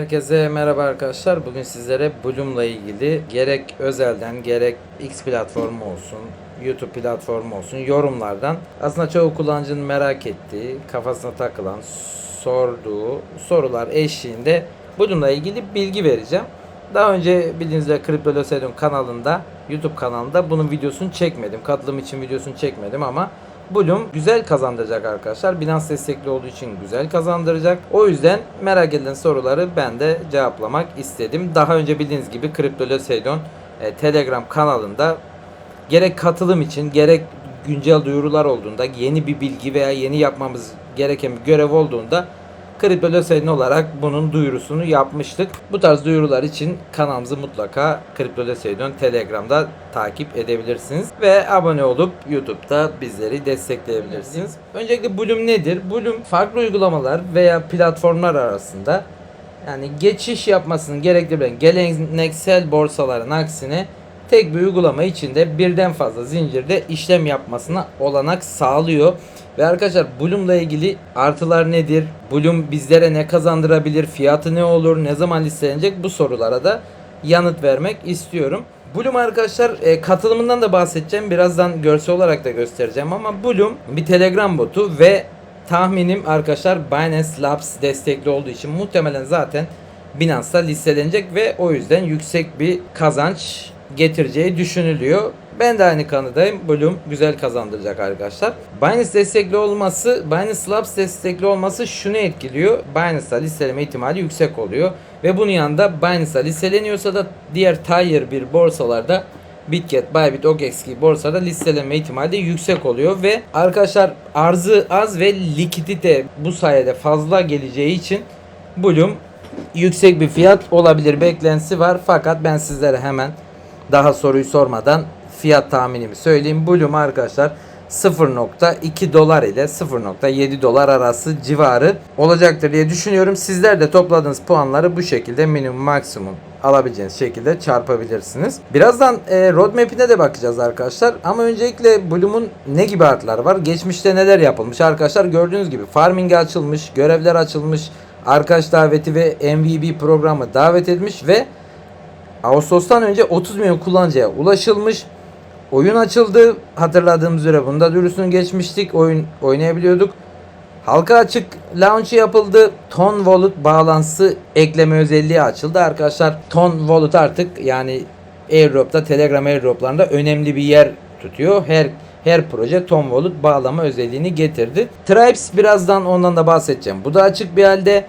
Herkese merhaba arkadaşlar. Bugün sizlere Bloom'la ilgili gerek özelden gerek X platformu olsun, YouTube platformu olsun yorumlardan aslında çoğu kullanıcının merak ettiği, kafasına takılan, sorduğu sorular eşliğinde Bloom'la ilgili bilgi vereceğim. Daha önce bildiğiniz üzere Crypto Losedon kanalında, YouTube kanalında bunun videosunu çekmedim. Katılım için videosunu çekmedim ama Bloom güzel kazandıracak arkadaşlar. Binance destekli olduğu için güzel kazandıracak. O yüzden merak edilen soruları ben de cevaplamak istedim. Daha önce bildiğiniz gibi Crypto Losedon e, Telegram kanalında gerek katılım için gerek güncel duyurular olduğunda yeni bir bilgi veya yeni yapmamız gereken bir görev olduğunda Crypto Losedon olarak bunun duyurusunu yapmıştık. Bu tarz duyurular için kanalımızı mutlaka Crypto Losedon Telegram'da takip edebilirsiniz. Ve abone olup YouTube'da bizleri destekleyebilirsiniz. Öncelikle Bloom nedir? Bloom farklı uygulamalar veya platformlar arasında yani geçiş yapmasını gerektiren geleneksel borsaların aksine tek bir uygulama içinde birden fazla zincirde işlem yapmasına olanak sağlıyor. Ve arkadaşlar Bloom'la ilgili artılar nedir? Bloom bizlere ne kazandırabilir? Fiyatı ne olur? Ne zaman listelenecek? Bu sorulara da yanıt vermek istiyorum. Bloom arkadaşlar e, katılımından da bahsedeceğim. Birazdan görsel olarak da göstereceğim ama Bloom bir Telegram botu ve tahminim arkadaşlar Binance Labs destekli olduğu için muhtemelen zaten Binance'da listelenecek ve o yüzden yüksek bir kazanç getireceği düşünülüyor. Ben de aynı kanıdayım. Bloom güzel kazandıracak arkadaşlar. Binance destekli olması, Binance Labs destekli olması şunu etkiliyor. Binance'da listeleme ihtimali yüksek oluyor. Ve bunun yanında Binance'da listeleniyorsa da diğer tier bir borsalarda Bitget, Bybit, OKX gibi borsada listelenme ihtimali yüksek oluyor ve arkadaşlar arzı az ve likidite bu sayede fazla geleceği için Bloom yüksek bir fiyat olabilir beklentisi var fakat ben sizlere hemen daha soruyu sormadan fiyat tahminimi söyleyeyim. Bloom arkadaşlar 0.2 dolar ile 0.7 dolar arası civarı olacaktır diye düşünüyorum. Sizler de topladığınız puanları bu şekilde minimum maksimum alabileceğiniz şekilde çarpabilirsiniz. Birazdan e, roadmap'ine de bakacağız arkadaşlar. Ama öncelikle Bloom'un ne gibi artıları var? Geçmişte neler yapılmış? Arkadaşlar gördüğünüz gibi farming açılmış, görevler açılmış, arkadaş daveti ve MVP programı davet edilmiş ve Ağustos'tan önce 30 milyon kullanıcıya ulaşılmış. Oyun açıldı. Hatırladığımız üzere bunda dürüstünü geçmiştik. Oyun oynayabiliyorduk. Halka açık launch yapıldı. Ton Wallet bağlantısı ekleme özelliği açıldı arkadaşlar. Ton Wallet artık yani Airdrop'ta Telegram Airdrop'larında önemli bir yer tutuyor. Her her proje Tom Wallet bağlama özelliğini getirdi. Tribes birazdan ondan da bahsedeceğim. Bu da açık bir halde.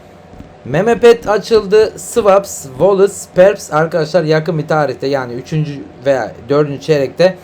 Memepet açıldı. Swaps, Wallets, Perps arkadaşlar yakın bir tarihte yani 3. veya 4. çeyrekte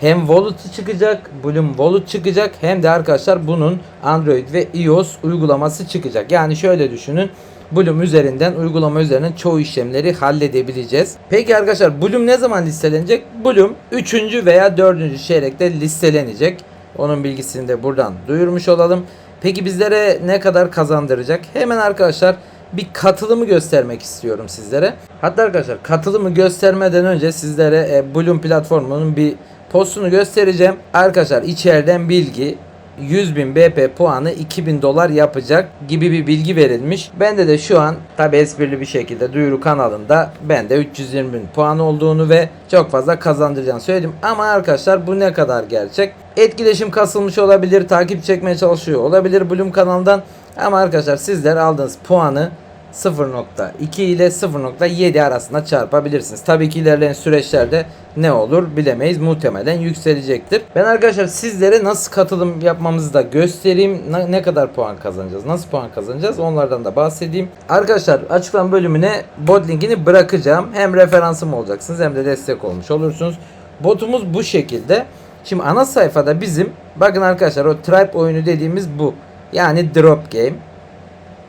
hem Wallet çıkacak, Bloom Wallet çıkacak hem de arkadaşlar bunun Android ve iOS uygulaması çıkacak. Yani şöyle düşünün. Bloom üzerinden uygulama üzerinden çoğu işlemleri halledebileceğiz. Peki arkadaşlar Bloom ne zaman listelenecek? Bloom 3. veya 4. çeyrekte listelenecek. Onun bilgisini de buradan duyurmuş olalım. Peki bizlere ne kadar kazandıracak? Hemen arkadaşlar bir katılımı göstermek istiyorum sizlere. Hatta arkadaşlar katılımı göstermeden önce sizlere e, Bloom platformunun bir postunu göstereceğim. Arkadaşlar içeriden bilgi 100.000 BP puanı 2000 dolar yapacak gibi bir bilgi verilmiş. Bende de şu an tabi esprili bir şekilde duyuru kanalında bende 320 bin puan olduğunu ve çok fazla kazandıracağını söyledim. Ama arkadaşlar bu ne kadar gerçek? Etkileşim kasılmış olabilir, takip çekmeye çalışıyor olabilir Bloom kanalından. Ama arkadaşlar sizler aldığınız puanı 0.2 ile 0.7 arasında çarpabilirsiniz. Tabii ki ilerleyen süreçlerde ne olur bilemeyiz. Muhtemelen yükselecektir. Ben arkadaşlar sizlere nasıl katılım yapmamızı da göstereyim. Ne, kadar puan kazanacağız? Nasıl puan kazanacağız? Onlardan da bahsedeyim. Arkadaşlar açıklama bölümüne bot linkini bırakacağım. Hem referansım olacaksınız hem de destek olmuş olursunuz. Botumuz bu şekilde. Şimdi ana sayfada bizim bakın arkadaşlar o tribe oyunu dediğimiz bu. Yani drop game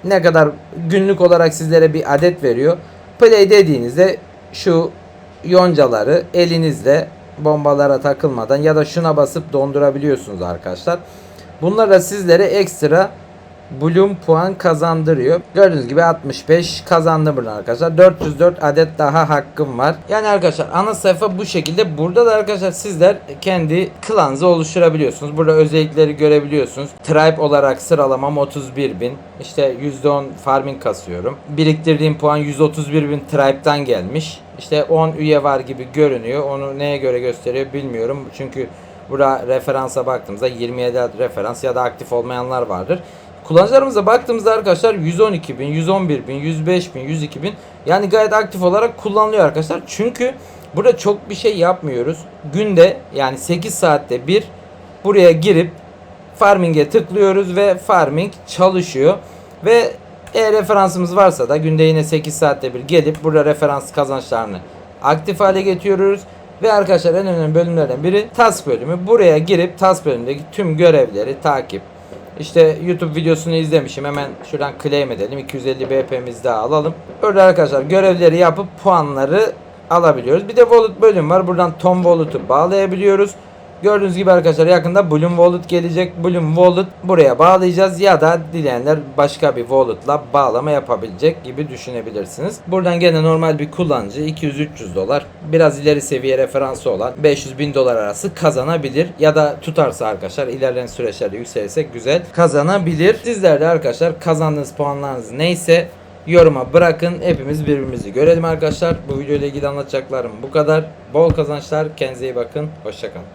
ne kadar günlük olarak sizlere bir adet veriyor. Play dediğinizde şu yoncaları elinizle bombalara takılmadan ya da şuna basıp dondurabiliyorsunuz arkadaşlar. Bunlar da sizlere ekstra Bloom puan kazandırıyor. Gördüğünüz gibi 65 kazandı burada arkadaşlar. 404 adet daha hakkım var. Yani arkadaşlar ana sayfa bu şekilde. Burada da arkadaşlar sizler kendi klanınızı oluşturabiliyorsunuz. Burada özellikleri görebiliyorsunuz. Tribe olarak sıralamam 31.000. İşte %10 farming kasıyorum. Biriktirdiğim puan 131.000 Tribe'dan gelmiş. İşte 10 üye var gibi görünüyor. Onu neye göre gösteriyor bilmiyorum. Çünkü burada referansa baktığımızda 27 adet referans ya da aktif olmayanlar vardır. Kullanıcılarımıza baktığımızda arkadaşlar 112 bin, 111 bin, 105 bin, 102 bin yani gayet aktif olarak kullanılıyor arkadaşlar. Çünkü burada çok bir şey yapmıyoruz. Günde yani 8 saatte bir buraya girip farming'e tıklıyoruz ve farming çalışıyor. Ve eğer referansımız varsa da günde yine 8 saatte bir gelip burada referans kazançlarını aktif hale getiriyoruz. Ve arkadaşlar en önemli bölümlerden biri task bölümü. Buraya girip task bölümündeki tüm görevleri takip, işte YouTube videosunu izlemişim. Hemen şuradan claim edelim. 250 BP'miz daha alalım. Burada arkadaşlar görevleri yapıp puanları alabiliyoruz. Bir de wallet bölüm var. Buradan Tom Wallet'ı bağlayabiliyoruz. Gördüğünüz gibi arkadaşlar yakında Bloom Wallet gelecek. Bloom Wallet buraya bağlayacağız ya da dileyenler başka bir wallet'la bağlama yapabilecek gibi düşünebilirsiniz. Buradan gene normal bir kullanıcı 200-300 dolar biraz ileri seviye referansı olan 500 bin dolar arası kazanabilir ya da tutarsa arkadaşlar ilerleyen süreçlerde yükselirse güzel kazanabilir. Sizler de arkadaşlar kazandığınız puanlarınız neyse yoruma bırakın. Hepimiz birbirimizi görelim arkadaşlar. Bu video ile ilgili anlatacaklarım bu kadar. Bol kazançlar. Kendinize iyi bakın. Hoşçakalın.